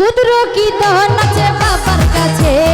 কুদরো কি দহন আছে বাবার কাছে।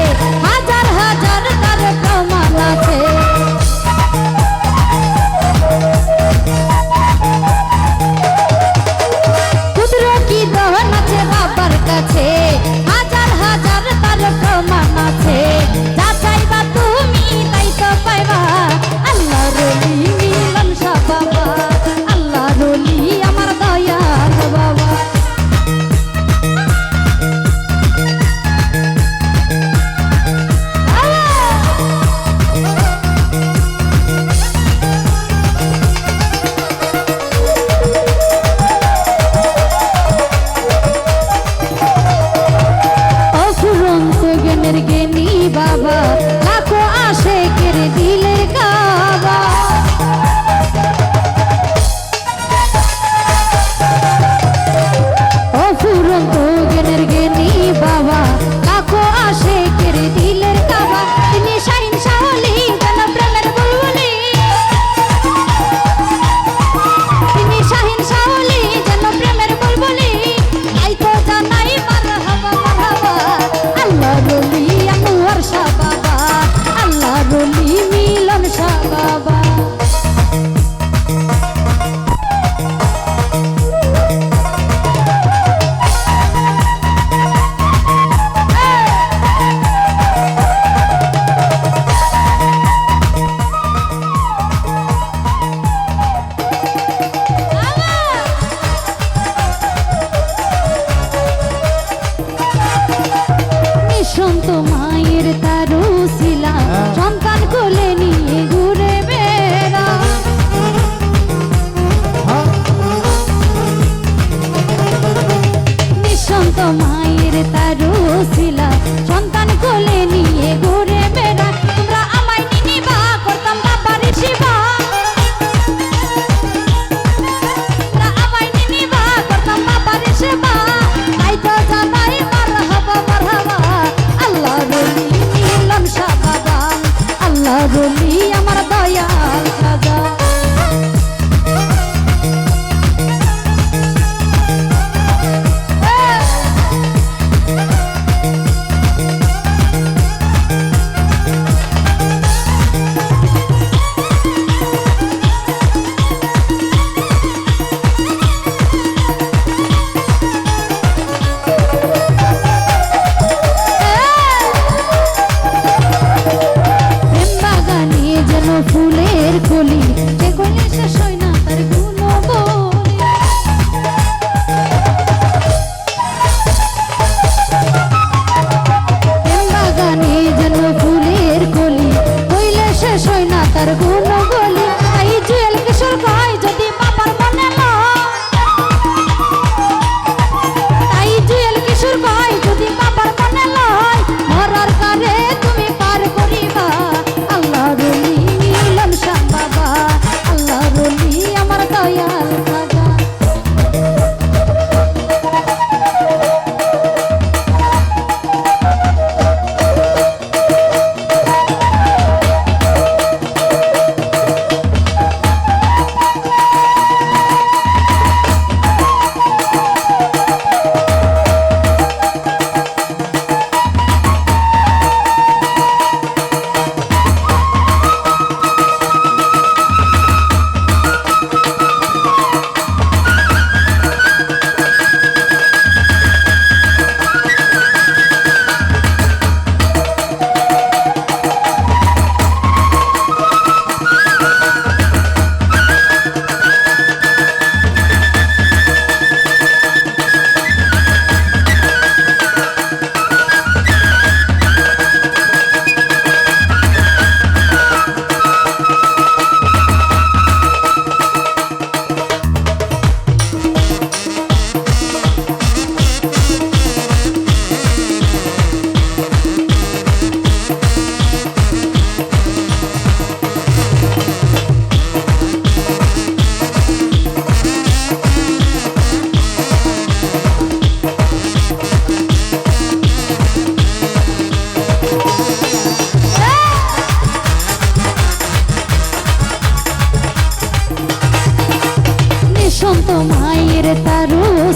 মায়ের তার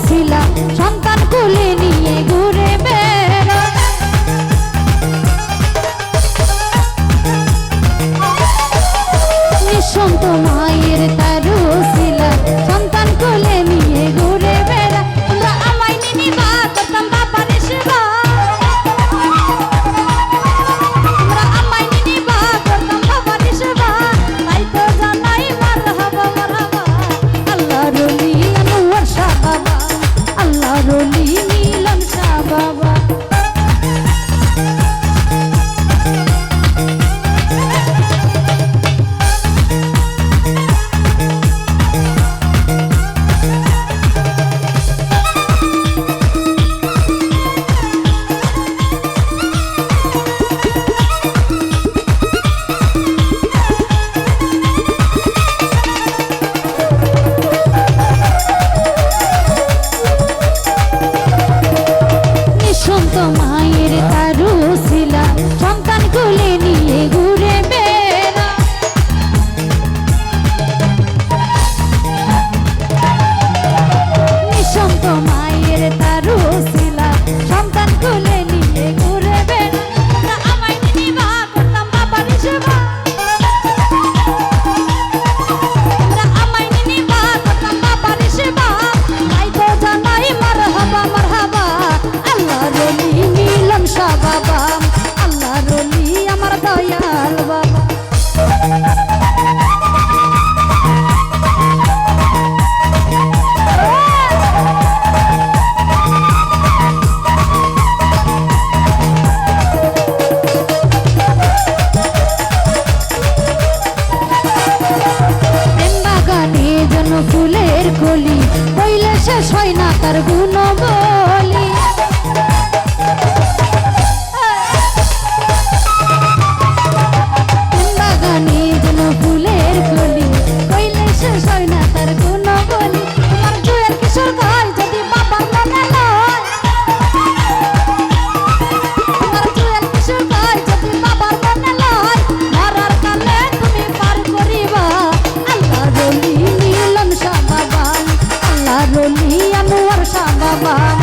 শিলা সন্তান কোলে নিয়ে ঘুরে বেড়া নিঃসন্ত মায়ের তার শিলা সন্তান শেষ না তার গুণবো সাদা বাম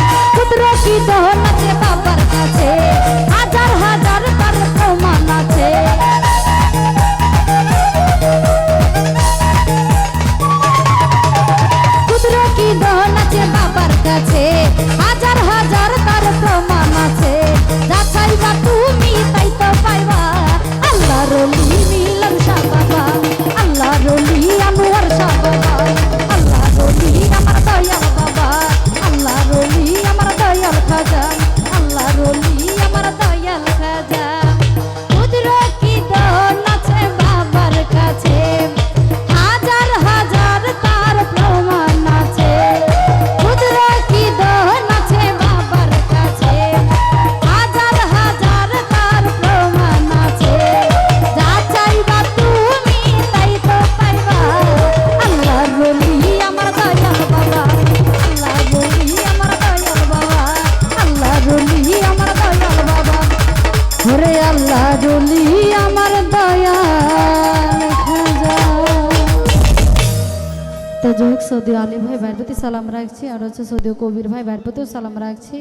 সৌদি আলী ভাই ব্যাটপতি সালাম রাখছি। আর হচ্ছে সৌদি কবির ভাই ব্যাটপতিও সালাম রাখছি।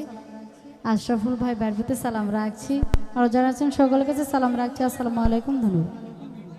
আশরাফুল ভাই ব্যাটপতি সালাম রাখছি। আর যারা আছেন, সকলের কাছে সালাম রাখছি। আসসালামু আলাইকুম, ধন্যবাদ।